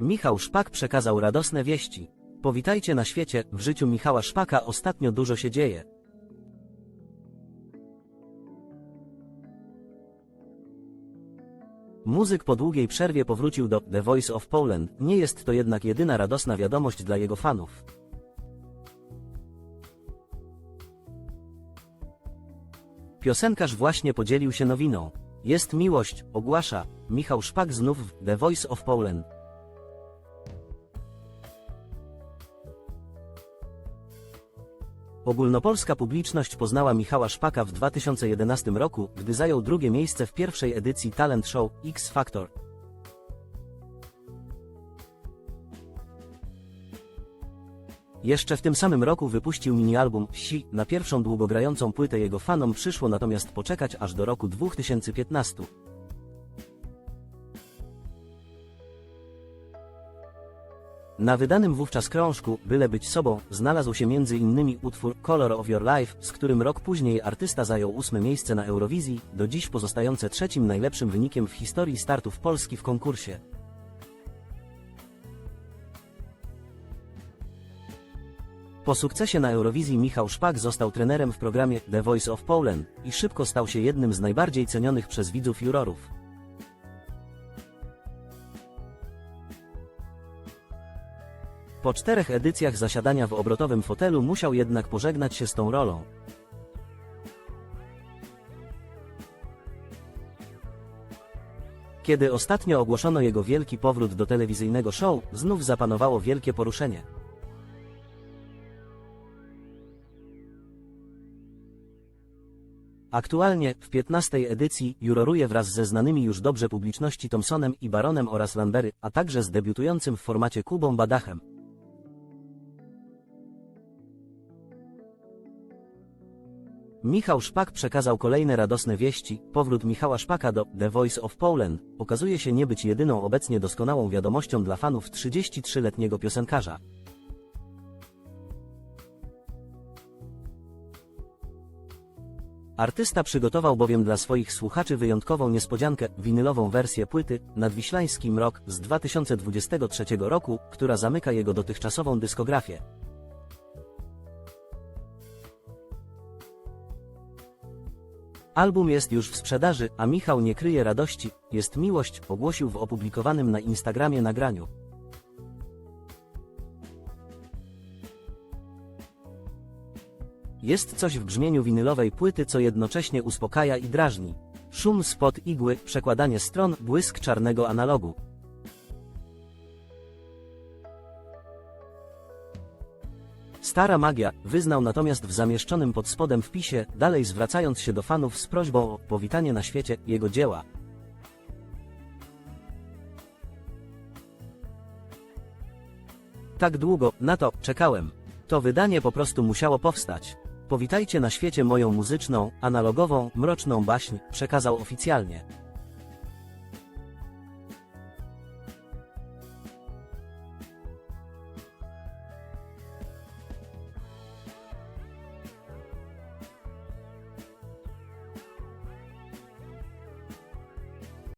Michał Szpak przekazał radosne wieści. Powitajcie na świecie, w życiu Michała Szpaka ostatnio dużo się dzieje. Muzyk po długiej przerwie powrócił do The Voice of Poland, nie jest to jednak jedyna radosna wiadomość dla jego fanów. Piosenkarz właśnie podzielił się nowiną. Jest miłość, ogłasza Michał Szpak znów w The Voice of Poland. Ogólnopolska publiczność poznała Michała Szpaka w 2011 roku, gdy zajął drugie miejsce w pierwszej edycji talent show X Factor. Jeszcze w tym samym roku wypuścił mini-album Si, na pierwszą długogrającą płytę jego fanom przyszło natomiast poczekać aż do roku 2015. Na wydanym wówczas krążku, Byle być sobą, znalazł się m.in. utwór Color of Your Life, z którym rok później artysta zajął ósme miejsce na Eurowizji, do dziś pozostające trzecim najlepszym wynikiem w historii startów Polski w konkursie. Po sukcesie na Eurowizji Michał Szpak został trenerem w programie The Voice of Poland i szybko stał się jednym z najbardziej cenionych przez widzów jurorów. Po czterech edycjach zasiadania w obrotowym fotelu musiał jednak pożegnać się z tą rolą. Kiedy ostatnio ogłoszono jego wielki powrót do telewizyjnego show, znów zapanowało wielkie poruszenie. Aktualnie, w 15 edycji, juroruje wraz ze znanymi już dobrze publiczności Thompsonem i Baronem oraz Lambery, a także z debiutującym w formacie Kubą Badachem. Michał Szpak przekazał kolejne radosne wieści. Powrót Michała Szpaka do The Voice of Poland okazuje się nie być jedyną obecnie doskonałą wiadomością dla fanów 33-letniego piosenkarza. Artysta przygotował bowiem dla swoich słuchaczy wyjątkową niespodziankę, winylową wersję płyty Nadwiślański Mrok z 2023 roku, która zamyka jego dotychczasową dyskografię. Album jest już w sprzedaży, a Michał nie kryje radości, jest miłość, ogłosił w opublikowanym na Instagramie nagraniu. Jest coś w brzmieniu winylowej płyty, co jednocześnie uspokaja i drażni. Szum spod igły, przekładanie stron, błysk czarnego analogu. Stara magia, wyznał natomiast w zamieszczonym pod spodem wpisie, dalej zwracając się do fanów z prośbą o powitanie na świecie jego dzieła. Tak długo, na to, czekałem. To wydanie po prostu musiało powstać. Powitajcie na świecie moją muzyczną, analogową, mroczną baśń, przekazał oficjalnie.